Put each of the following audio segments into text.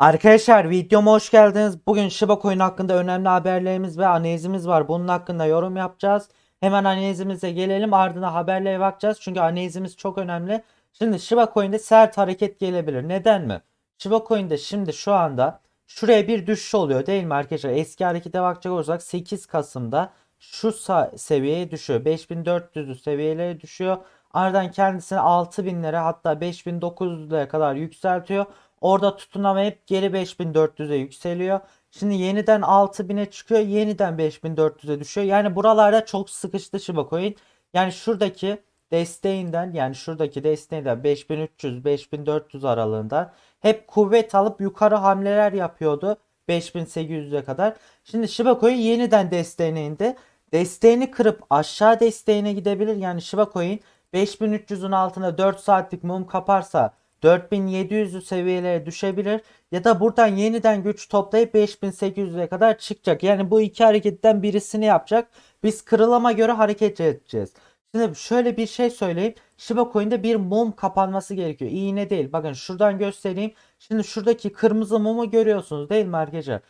Arkadaşlar videoma hoş geldiniz. Bugün Shiba Coin hakkında önemli haberlerimiz ve analizimiz var. Bunun hakkında yorum yapacağız. Hemen analizimize gelelim. Ardından haberlere bakacağız. Çünkü analizimiz çok önemli. Şimdi Shiba Coin'de sert hareket gelebilir. Neden mi? Shiba Coin'de şimdi şu anda şuraya bir düşüş oluyor değil mi arkadaşlar? Eski harekete bakacak olursak 8 Kasım'da şu seviyeye düşüyor. 5400'lü seviyelere düşüyor. Ardından kendisini 6000'lere hatta 5900'lere kadar yükseltiyor. Orada tutunamayıp geri 5400'e yükseliyor. Şimdi yeniden 6000'e çıkıyor. Yeniden 5400'e düşüyor. Yani buralarda çok sıkıştı Shiba Coin. Yani şuradaki desteğinden yani şuradaki desteğinden 5300-5400 aralığında hep kuvvet alıp yukarı hamleler yapıyordu. 5800'e kadar. Şimdi Shiba Coin yeniden desteğine indi. Desteğini kırıp aşağı desteğine gidebilir. Yani Shiba Coin 5300'ün altına 4 saatlik mum kaparsa 4700'lü seviyelere düşebilir ya da buradan yeniden güç toplayıp 5800'e kadar çıkacak. Yani bu iki hareketten birisini yapacak. Biz kırılama göre hareket edeceğiz. Şimdi şöyle bir şey söyleyeyim. Shiba Coin'de bir mum kapanması gerekiyor. İğne değil. Bakın şuradan göstereyim. Şimdi şuradaki kırmızı mumu görüyorsunuz değil mi arkadaşlar?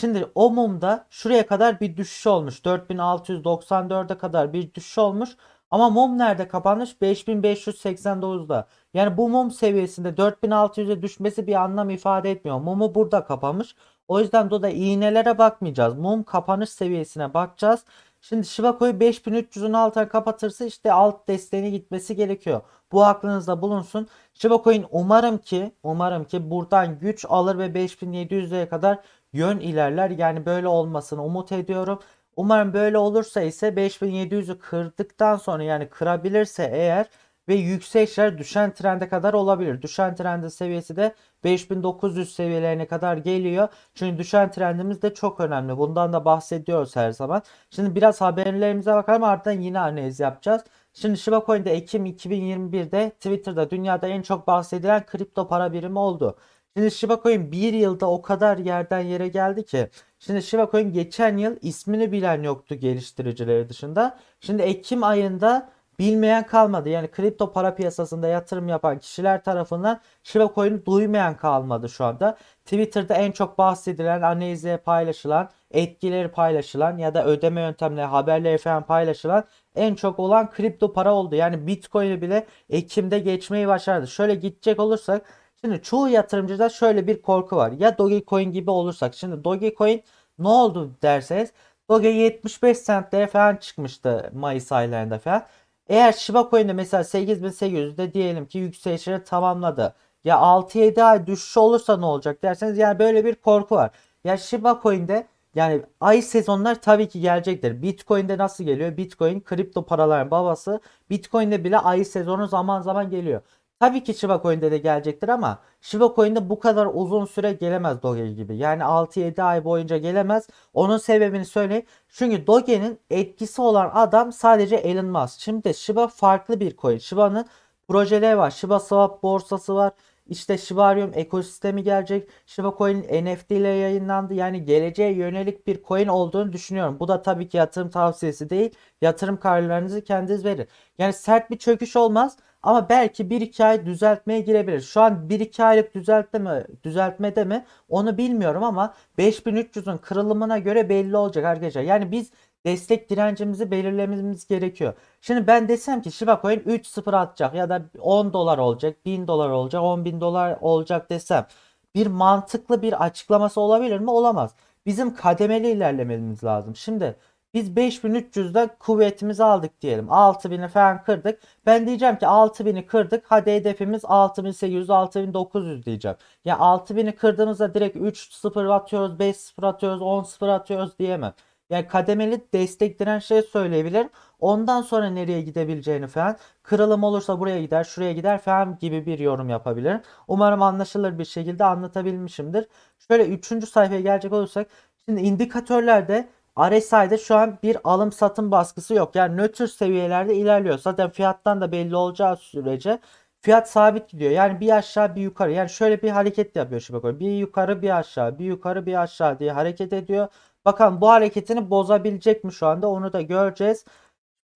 Şimdi o mumda şuraya kadar bir düşüş olmuş. 4694'e kadar bir düşüş olmuş. Ama mum nerede kapanmış? 5589'da. Yani bu mum seviyesinde 4600'e düşmesi bir anlam ifade etmiyor. Mumu burada kapanmış. O yüzden Doda iğnelere bakmayacağız. Mum kapanış seviyesine bakacağız. Şimdi Shiba Coin 5300'ün altına kapatırsa işte alt desteğine gitmesi gerekiyor. Bu aklınızda bulunsun. Shiba Coin umarım ki umarım ki buradan güç alır ve 5700'e kadar yön ilerler. Yani böyle olmasını umut ediyorum. Umarım böyle olursa ise 5700'ü kırdıktan sonra yani kırabilirse eğer ve yükselişler düşen trende kadar olabilir. Düşen trendin seviyesi de 5900 seviyelerine kadar geliyor. Çünkü düşen trendimiz de çok önemli. Bundan da bahsediyoruz her zaman. Şimdi biraz haberlerimize bakalım ardından yine analiz yapacağız. Şimdi Shiba Coin'de Ekim 2021'de Twitter'da dünyada en çok bahsedilen kripto para birimi oldu. Şimdi Shiba Coin bir yılda o kadar yerden yere geldi ki. Şimdi Shiba Coin geçen yıl ismini bilen yoktu geliştiricileri dışında. Şimdi Ekim ayında bilmeyen kalmadı. Yani kripto para piyasasında yatırım yapan kişiler tarafından Shiba Coin'i duymayan kalmadı şu anda. Twitter'da en çok bahsedilen, analizle paylaşılan, etkileri paylaşılan ya da ödeme yöntemleri, haberleri falan paylaşılan en çok olan kripto para oldu. Yani Bitcoin'i bile Ekim'de geçmeyi başardı. Şöyle gidecek olursak Şimdi çoğu yatırımcıda şöyle bir korku var. Ya Dogecoin gibi olursak. Şimdi Dogecoin ne oldu derseniz Doge 75 centlere falan çıkmıştı Mayıs aylarında falan. Eğer Shiba Coin'de mesela 8800'de diyelim ki yükselişini tamamladı. Ya 6-7 ay düşüş olursa ne olacak derseniz yani böyle bir korku var. Ya Shiba Coin'de yani ay sezonlar tabii ki gelecektir. Bitcoin'de nasıl geliyor? Bitcoin kripto paraların babası. Bitcoin'de bile ay sezonu zaman zaman geliyor. Tabii ki Shiba Coin'de de gelecektir ama Shiba Coin'de bu kadar uzun süre gelemez Doge gibi. Yani 6-7 ay boyunca gelemez. Onun sebebini söyleyeyim. Çünkü Doge'nin etkisi olan adam sadece Elon Musk. Şimdi Shiba farklı bir coin. Shiba'nın projeleri var. Shiba Swap borsası var. İşte Shibarium ekosistemi gelecek. Shiba Coin NFT ile yayınlandı. Yani geleceğe yönelik bir coin olduğunu düşünüyorum. Bu da tabii ki yatırım tavsiyesi değil. Yatırım kararlarınızı kendiniz verin. Yani sert bir çöküş olmaz. Ama belki 1-2 ay düzeltmeye girebilir. Şu an 1-2 aylık düzeltme mi, düzeltmede mi onu bilmiyorum ama 5300'ün kırılımına göre belli olacak arkadaşlar. Yani biz destek direncimizi belirlememiz gerekiyor. Şimdi ben desem ki Shiba Coin 3-0 atacak ya da 10 dolar olacak, 1000 dolar olacak, 10 bin dolar olacak desem bir mantıklı bir açıklaması olabilir mi? Olamaz. Bizim kademeli ilerlememiz lazım. Şimdi biz 5300'de kuvvetimizi aldık diyelim. 6000'i falan kırdık. Ben diyeceğim ki 6000'i kırdık. Hadi hedefimiz 6800, 6900 diyeceğim. Ya 6000'i kırdığımızda direkt 3-0 atıyoruz, 5-0 atıyoruz, 10-0 atıyoruz diyemem. Yani kademeli destek dirençleri söyleyebilirim. Ondan sonra nereye gidebileceğini falan. Kırılım olursa buraya gider, şuraya gider falan gibi bir yorum yapabilirim. Umarım anlaşılır bir şekilde anlatabilmişimdir. Şöyle 3. sayfaya gelecek olursak. Şimdi indikatörlerde RSI'de şu an bir alım satım baskısı yok. Yani nötr seviyelerde ilerliyor. Zaten fiyattan da belli olacağı sürece fiyat sabit gidiyor. Yani bir aşağı bir yukarı. Yani şöyle bir hareket yapıyor bakın. Bir yukarı bir aşağı, bir yukarı bir aşağı diye hareket ediyor. Bakalım bu hareketini bozabilecek mi şu anda onu da göreceğiz.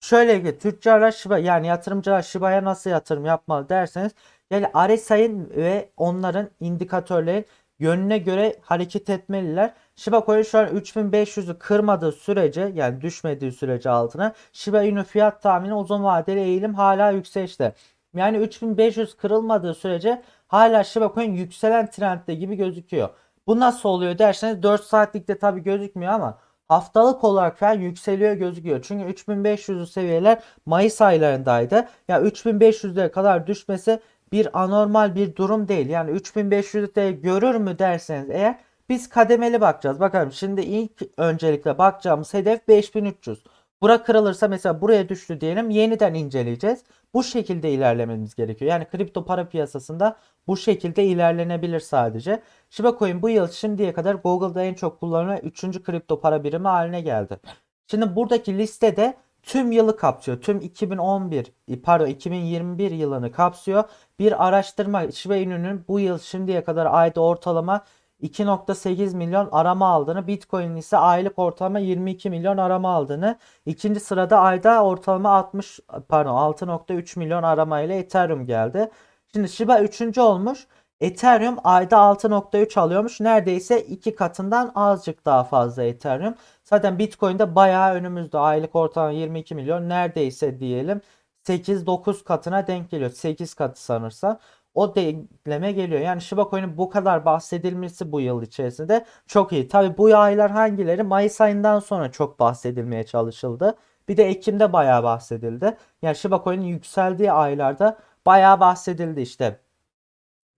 Şöyle ki tüccarlar Shiba yani yatırımcılar Shiba'ya nasıl yatırım yapmalı derseniz yani RSI'nin ve onların indikatörlerin yönüne göre hareket etmeliler. Shiba Coin şu an 3500'ü kırmadığı sürece yani düşmediği sürece altına Shiba Inu fiyat tahmini uzun vadeli eğilim hala yükselişte. Yani 3500 kırılmadığı sürece hala Shiba Coin yükselen trendde gibi gözüküyor. Bu nasıl oluyor derseniz 4 saatlikte tabi gözükmüyor ama haftalık olarak falan yükseliyor gözüküyor. Çünkü 3500'lü seviyeler Mayıs aylarındaydı. Ya yani 3500'lere kadar düşmesi bir anormal bir durum değil. Yani 3500'de görür mü derseniz eğer biz kademeli bakacağız. Bakalım şimdi ilk öncelikle bakacağımız hedef 5300. Bura kırılırsa mesela buraya düştü diyelim yeniden inceleyeceğiz. Bu şekilde ilerlememiz gerekiyor. Yani kripto para piyasasında bu şekilde ilerlenebilir sadece. Shiba Coin bu yıl şimdiye kadar Google'da en çok kullanılan 3. kripto para birimi haline geldi. Şimdi buradaki listede tüm yılı kapsıyor. Tüm 2011 pardon 2021 yılını kapsıyor. Bir araştırma Shiba Inu'nun bu yıl şimdiye kadar ayda ortalama 2.8 milyon arama aldığını, Bitcoin ise aylık ortalama 22 milyon arama aldığını, ikinci sırada ayda ortalama 60 pardon 6.3 milyon arama ile Ethereum geldi. Şimdi Shiba 3. olmuş. Ethereum ayda 6.3 alıyormuş. Neredeyse iki katından azıcık daha fazla Ethereum. Zaten Bitcoin'de bayağı önümüzde aylık ortalama 22 milyon neredeyse diyelim 8-9 katına denk geliyor. 8 katı sanırsam o denkleme geliyor. Yani Shiba Coin'in bu kadar bahsedilmesi bu yıl içerisinde çok iyi. Tabi bu aylar hangileri? Mayıs ayından sonra çok bahsedilmeye çalışıldı. Bir de Ekim'de bayağı bahsedildi. Yani Shiba Coin'in yükseldiği aylarda bayağı bahsedildi işte.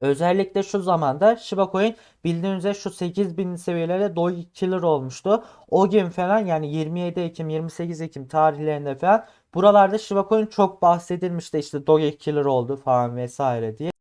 Özellikle şu zamanda Shiba Coin bildiğiniz üzere şu 8000 seviyelerde Doge Killer olmuştu. O gün falan yani 27 Ekim 28 Ekim tarihlerinde falan buralarda Shiba Coin çok bahsedilmişti işte Doge Killer oldu falan vesaire diye.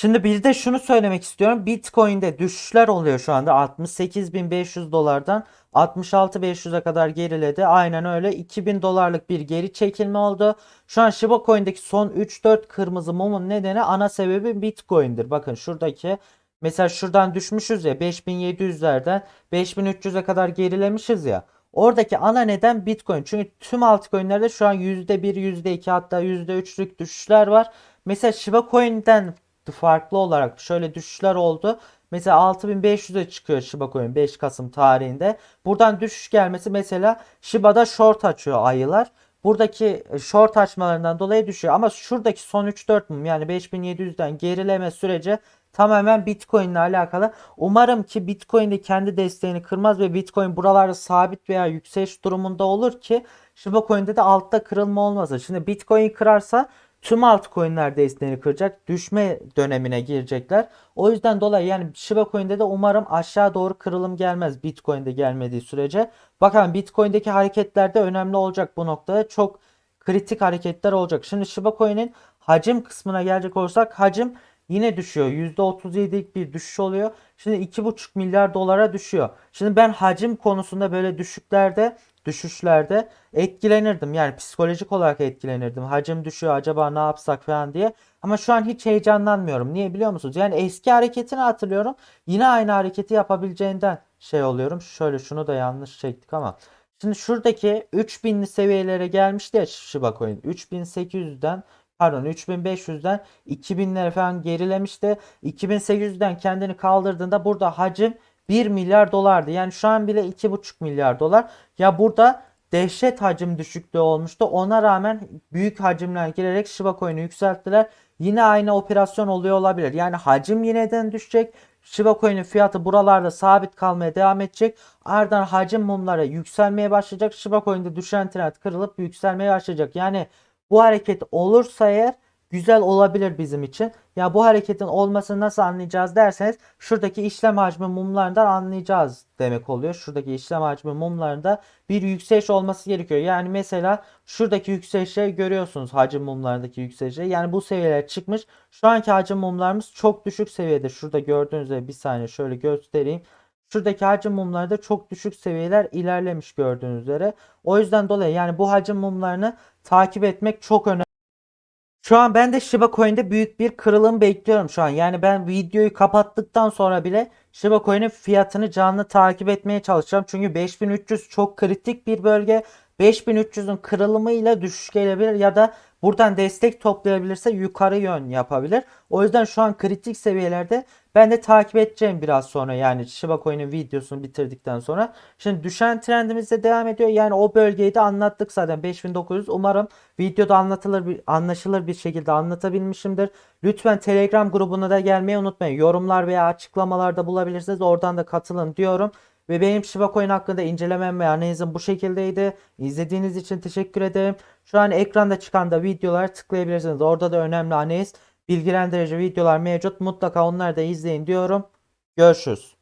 Şimdi bir de şunu söylemek istiyorum. Bitcoin'de düşüşler oluyor şu anda. 68.500 dolardan 66.500'e kadar geriledi. Aynen öyle. 2000 dolarlık bir geri çekilme oldu. Şu an Shiba Coin'deki son 3-4 kırmızı mumun nedeni ana sebebi Bitcoin'dir. Bakın şuradaki mesela şuradan düşmüşüz ya 5700'lerden 5300'e kadar gerilemişiz ya. Oradaki ana neden Bitcoin. Çünkü tüm altcoin'lerde şu an %1, %2 hatta %3'lük düşüşler var. Mesela Shiba Coin'den farklı olarak şöyle düşüşler oldu. Mesela 6500'e çıkıyor Shiba Coin 5 Kasım tarihinde. Buradan düşüş gelmesi mesela Shiba'da short açıyor ayılar. Buradaki short açmalarından dolayı düşüyor. Ama şuradaki son 3-4 mum yani 5700'den gerileme süreci tamamen Bitcoin ile alakalı. Umarım ki Bitcoin de kendi desteğini kırmaz ve Bitcoin buralarda sabit veya yükseliş durumunda olur ki Shiba Coin'de de altta kırılma olmasın. Şimdi Bitcoin kırarsa tüm altcoin'ler desteğini kıracak. Düşme dönemine girecekler. O yüzden dolayı yani Shiba Coin'de de umarım aşağı doğru kırılım gelmez Bitcoin'de gelmediği sürece. Bakalım Bitcoin'deki hareketlerde önemli olacak bu noktada. Çok kritik hareketler olacak. Şimdi Shiba Coin'in hacim kısmına gelecek olursak hacim yine düşüyor. %37'lik bir düşüş oluyor. Şimdi 2,5 milyar dolara düşüyor. Şimdi ben hacim konusunda böyle düşüklerde düşüşlerde etkilenirdim. Yani psikolojik olarak etkilenirdim. Hacim düşüyor acaba ne yapsak falan diye. Ama şu an hiç heyecanlanmıyorum. Niye biliyor musunuz? Yani eski hareketini hatırlıyorum. Yine aynı hareketi yapabileceğinden şey oluyorum. Şöyle şunu da yanlış çektik ama. Şimdi şuradaki 3000'li seviyelere gelmişti ya Shiba Coin. 3800'den pardon 3500'den 2000'lere falan gerilemişti. 2800'den kendini kaldırdığında burada hacim 1 milyar dolardı. Yani şu an bile 2,5 milyar dolar. Ya burada dehşet hacim düşüklüğü olmuştu. Ona rağmen büyük hacimler girerek Shiba Coin'i yükselttiler. Yine aynı operasyon oluyor olabilir. Yani hacim yineden düşecek. Shiba Coin'in fiyatı buralarda sabit kalmaya devam edecek. Ardından hacim mumları yükselmeye başlayacak. Shiba Coin'de düşen trend kırılıp yükselmeye başlayacak. Yani bu hareket olursa eğer güzel olabilir bizim için. Ya bu hareketin olmasını nasıl anlayacağız derseniz şuradaki işlem hacmi mumlarından anlayacağız demek oluyor. Şuradaki işlem hacmi mumlarında bir yükseliş olması gerekiyor. Yani mesela şuradaki yükselişi görüyorsunuz hacim mumlarındaki yükselişi. Yani bu seviyeler çıkmış. Şu anki hacim mumlarımız çok düşük seviyede. Şurada gördüğünüz gibi bir saniye şöyle göstereyim. Şuradaki hacim mumlarda çok düşük seviyeler ilerlemiş gördüğünüz üzere. O yüzden dolayı yani bu hacim mumlarını takip etmek çok önemli. Şu an ben de Shiba Coin'de büyük bir kırılım bekliyorum şu an. Yani ben videoyu kapattıktan sonra bile Shiba Coin'in fiyatını canlı takip etmeye çalışacağım. Çünkü 5300 çok kritik bir bölge. 5300'ün kırılımıyla düşüş gelebilir ya da buradan destek toplayabilirse yukarı yön yapabilir. O yüzden şu an kritik seviyelerde ben de takip edeceğim biraz sonra yani Shiba Coin'in videosunu bitirdikten sonra. Şimdi düşen trendimiz de devam ediyor. Yani o bölgeyi de anlattık zaten 5900. Umarım videoda anlatılır bir anlaşılır bir şekilde anlatabilmişimdir. Lütfen Telegram grubuna da gelmeyi unutmayın. Yorumlar veya açıklamalarda bulabilirsiniz. Oradan da katılın diyorum. Ve benim Shiba Coin hakkında incelemem ve analizim bu şekildeydi. İzlediğiniz için teşekkür ederim. Şu an ekranda çıkan da videolara tıklayabilirsiniz. Orada da önemli analiz, bilgilendirici videolar mevcut. Mutlaka onları da izleyin diyorum. Görüşürüz.